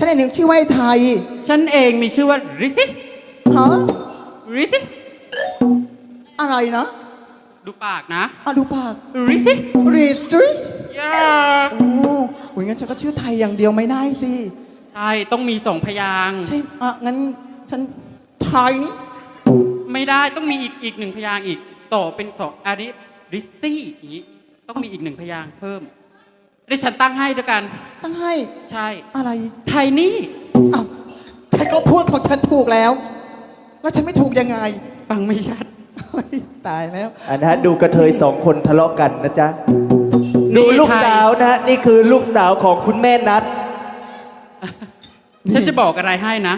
ฉันเองชื่อว่าไอ้ไทยฉันเองมีชื่อว่าริซิฮะริซิอะไรนะดูปากนะอะดูปากริซิรีสตรีย่าโอ้โหงั้นฉันก็ชื่อไทยอย่างเดียวไม่ได้สิ ใช่ต้องมีสองพยางค์ใช่อะงั้นฉันไทยไม่ได้ต้องมีอีกอีกหนึ่งพยางค์อีก ต่อเป็นสองอันนี้ริซี่อย่างนี้ต้องมีอีกหนึ่งพยางค์เพิ่ม ดิฉันตั้งให้ด้วยกัน ตั้งให้ใช่ อะไรไทยนี่ อ้าวฉันก็พูดของฉันถูกแล้ว แล้วฉันไม่ถูกยังไงฟังไม่ชัด เฮ้ยตายแล้ว อันนะฮะดูกระเทยสองคนทะเลาะกันนะจ๊ะนี่ดูลูกไทยสาวนะฮะนี่คือลูกสาวของคุณแม่นัทฉันจะบอกอะไรให้นะ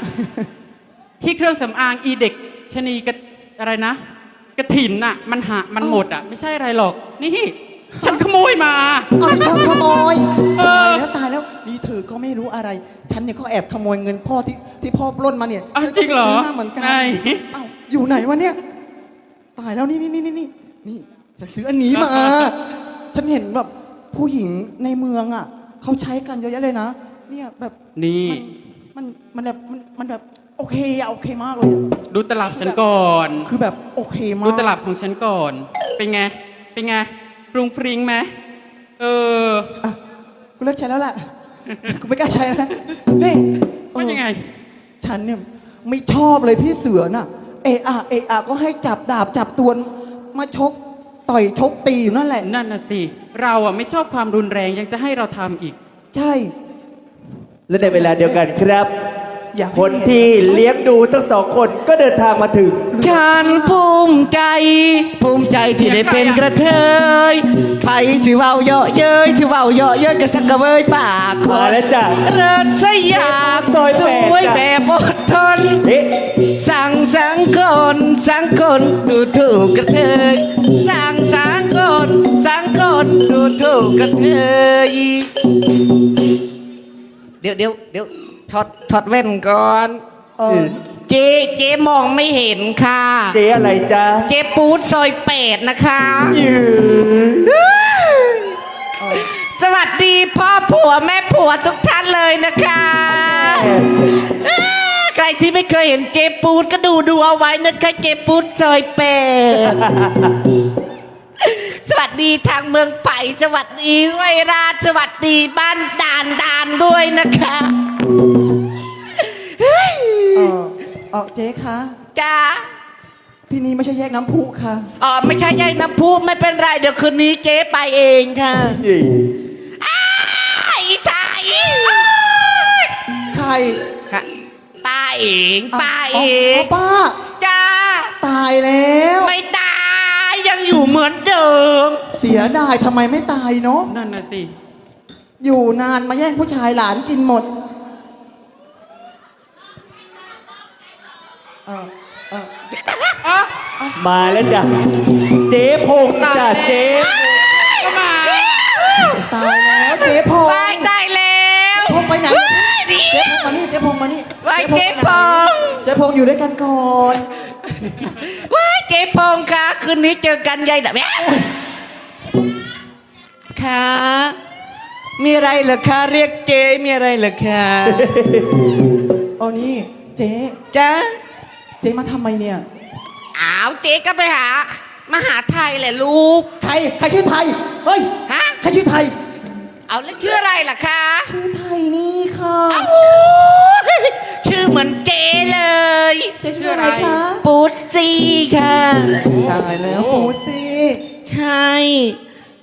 ที่เครื่องสำอางอีเด็กชะนีกระอะไรนะ กระถินน่ะ มันหามันหมดอะ ไม่ใช่อะไรหรอก นี่ ฉันขโมยมา เอาเธอขโมยเอตายอ แล้วตายแล้วนี่เธอก็ไม่รู้อะไร ฉันเนี่ยก็แอบขโมยเงินพ่อที่ที่พ่อปล้นมาเนี่ยอ้าวฉันก็จริงเหรอซื้มาเหมือนกันไหน เอ้าอยู่ไหนวะเนี่ย ตายแล้วนี่นี่นี่นี่นี่นี่ฉันซื้ออันนี้มา ฉันเห็นแบบผู้หญิงในเมืองอะเขาใช้กันเยอะแยะเลยนะเนี่ยแบบนี่ มันมันแบบมันมันแบบโอเคอะโอเคมากเลยอะดูตลับฉันก่อน คือแบบโอเคมาก ดูตลับของฉันก่อน เป็นไง เป็นไง ปรุงฟริงไหมเออ อะกูเลิกใช้แล้วแหละกูไม่กล้าใช้แล้วนี่เออว่ายังไง ฉันเนี่ยไม่ชอบเลยพี่เสือน่ะ เอะอะเอะอะก็ให้จับดาบจับตวนมาชกต่อยชกตีอยู่นั่นแหละ นั่นน่ะสิ เราอะไม่ชอบความรุนแรงยังจะให้เราทำอีก ใช่ และในเวลาเดียวกันครับ อยากให้คนเห็นที่เลี้ยงดูทั้งสองคนก็เดินทางมาถึง ฉันภูมิใจ ภูมิใจที่ได้เป็นกระเทยไปสิเว้าเยอะเย้ยสิเว้าเยอะเย้ยกระสักกระเบยปากคมานแล้วจ้ะ เริดสยามซอยสแปดวยจ้ะแบบอดทน เอ๊ะสั่งสังคนสังคนดูถูกกระเทยสั่งสังคนสังคนดูถูกกระเทยเดี๋ยวเดี๋ยวเดี๋ยวถอดถอดแว่นก่อน เออ เจ๊เจ๊มองไม่เห็นค่ะ เจ๊อะไรจ๊ะเจ๊ปูดซอยเป็ดนะคะ ยืนสวัสดีพ่อผัวแม่ผัวทุกท่านเลยนะคะอ้าใครที่ไม่เคยเห็นเจ๊ปูดก็ดูดูเอาไว้นะคะเจ๊ปูดซอยเป็ดสวัสดีทางเมืองไผ่สวัสดีไวราชสวัสดีบ้านด่านด่านด้วยนะคะเออ เออเจ๊คะ จ้าที่นี่ไม่ใช่แยกน้ำพุค่ะ อ๋อไม่ใช่ยายน้ำพุไม่เป็นไร เดี๋ยวคืนนี้เจ๊ไปเองค่ะนี่อ้ายอีตาอีใครฮะป้าเองป้าเออ๋องป้า จ้า ตายแล้ว ไม่ตายยังอยู่เหมือนเดิม เสียดายทำไมไม่ตายเนาะ นั่นน่ะสิ อยู่นานมาแย่งผู้ชายหลานกินหมด เออเอออ๋อมาแล้วจ้ะเจ๊พงจ้ะเจ๊ก็มาตายแล้วเจ๊พงตายได้แล้วพงไปไหนเฮ้ยดีเจ๊พงมานี่เจ๊พงมานี่ไว้เจ๊พงเจ๊พงอยู่ด้วยกันก่อนว้ายเจ๊พงค่ะคืนนี้เจอกันยายแบบค่ะมีอะไรเหรอคะเรียกเจ๊มีอะไรเหรอคะเอานี่เจ๊จ้า เจ๊มาทำไมเนี่ย อ้าวเจ๊ก็ไปหา มหาไทยแหละลูก ไทย ใครชื่อไทย เฮ้ย ฮะ ใครชื่อไทย เอาแล้วชื่ออะไรล่ะคะชื่อไทยนี่ค่ะ อ้าวโอ้ยชื่อเหมือนเจ๊เลยเจ๊ชื่ออะไรคะ ปูดซี่ค่ะ ตายแล้วโอ้สิใช่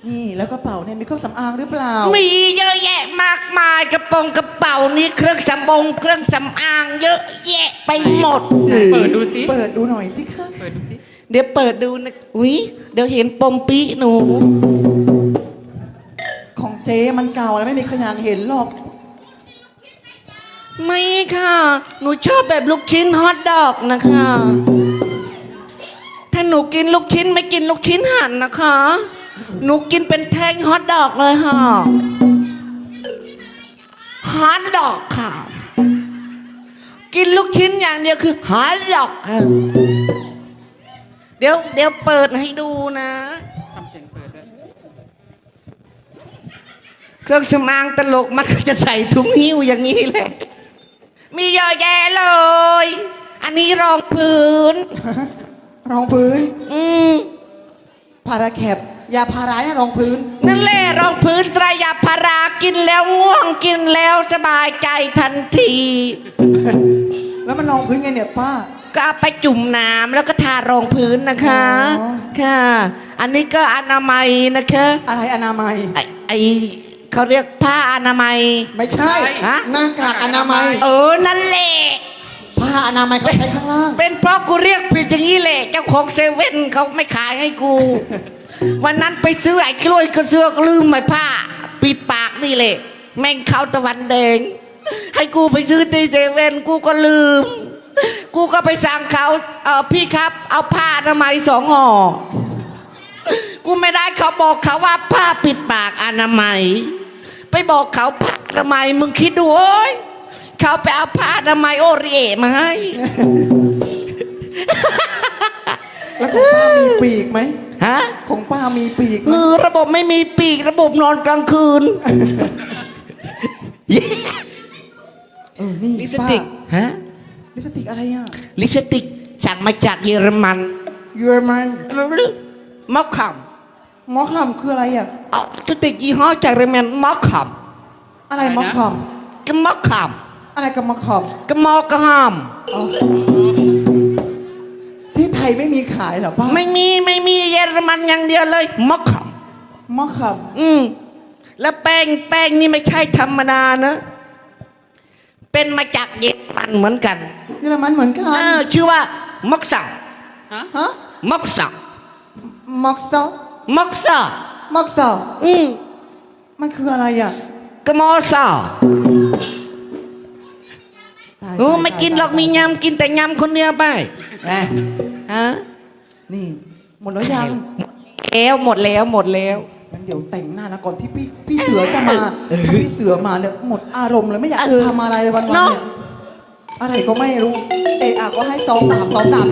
นี่แล้วกระเป๋าเนี่ยมีเครื่องสำอางหรือเปล่า มีเยอะแยะมากมายกระโปรงกระเป๋านี่เครื่องสำบงเครื่องสำอาง เยอะแยะไปหมด เปิดดูสิเปิดดูหน่อยสิคะเปิดดูสิเดี๋ยวเปิดดูนะอุ้ยเดี๋ยวเห็นปมปีหนู ของเจ๊มันเก่าแล้วไม่มีขยานเห็นหรอก ไม่ค่ะ หนูชอบแบบลูกชิ้นฮอทดอกนะคะ ถ้าหนูกินลูกชิ้นไม่กินลูกชิ้นหั่นนะคะ หนูกินเป็นแท่งฮอทดอกเลยค่ะฮอทดอกค่ะ กินลูกชิ้นอย่างเดียวคือฮอทดอกค่ะเดี๋ยวเดี๋ยวเปิดให้ดูนะทำเสียงเปิดด้วยเครื่องสำอางตลกมันก็จะใส่ถุงหิ้วอย่างนี้แหละ มีเยอะแยะเลย อันนี้รองพื้น รองพื้น อืมพาราแคบ ยาพาราเนี่ยรองพื้น นั่นแหละรองพื้นไตรยาพารากินแล้วง่วงกินแล้วสบายใจทันที แล้วมันรองพื้นไงเนี่ยป้า ก็เอาไปจุ่มน้ำแล้วก็ทารองพื้นนะคะ อ๋อ ค่ะ อันนี้ก็อนามัยนะคะอะไรอนามัย ไอไอเขาเรียกผ้าอนามัย ไม่ใช่ฮะ หน้ากากอนามัยเออนั่นแหละ ผ้าอนามัยเขาใช้ข้างล่าง เป็นเพราะกูเรียกผิดอย่างนี้แหละ เจ้าของเซเว่นเขาไม่ขายให้กู วันนั้นไปซื้อไอ้กล้วยกระเสือกลืมไอ้ผ้า ปิดปากนี่แหละ แม่งเข้าตะวันแดง ให้กูไปซื้อที่เซเว่นกูก็ลืม กูก็ไปสั่งเขาเออพี่ครับ เอาผ้าอนามัยสองห่อกูไม่ได้เขาบอกเขาว่าผ้าปิดปากอนามัย ไปบอกเขาผ้าอนามัยมึงคิดดูโอ้ยเขาไปเอาผ้าอนามัยโอริเอมาให้ แล้วของป้ามีปีกไหม ฮะ ของป้ามีปีกไหเอมอระบบไม่มีปีกระบบนอนกลางคืนเออนี่ลิปสป้าติกฮะลิปสติกอะไรอะลิปสติกสั่งมาจากเยอรมันเยอรมันมอคคัมมอคคำคืออะไรอะเอาลิปสติกยี่ห้อจากเยอรมันมอคคัมอะไรมอคคก็มอคคัมำอะไรกับมอคคำก็มอกคัมอ๋อที่ ไทยไม่มีขายเหรอป้าไม่มีไม่มีเยอรมันอย่างเดียวเลยมอคคัมมอคคอืมแล้วแป้งแป้งนี่ไม่ใช่ธรรมดานะ เป็นมาจากเยอรมันเหมือนกันำเยอรมันเหมือนกันเออชื่อว่ามอกซังฮะมอกซังมอกซอมอกซามอกซออืมมันคืออะไรอะกะมอซาตายโอ้ตายไม่กินหรอกตายมียำกินแต่ยำคนเดียวไปแหม ฮะนี่ หมดแล้วยังแล้วหมดแล้วหมดแล้วงั้นเดี๋ยวแต่งหน้านะก่อนที่พี่พี่เสือจะมาถ้าพี่เสือมาเนี่ยหมดอารมณ์เลยไม่อยากเออทำอะไรวันๆเนอะเนี่ยอะไรก็ไม่รู้เอะอะก็ให้ซ้อมดาบซ้อมดาบ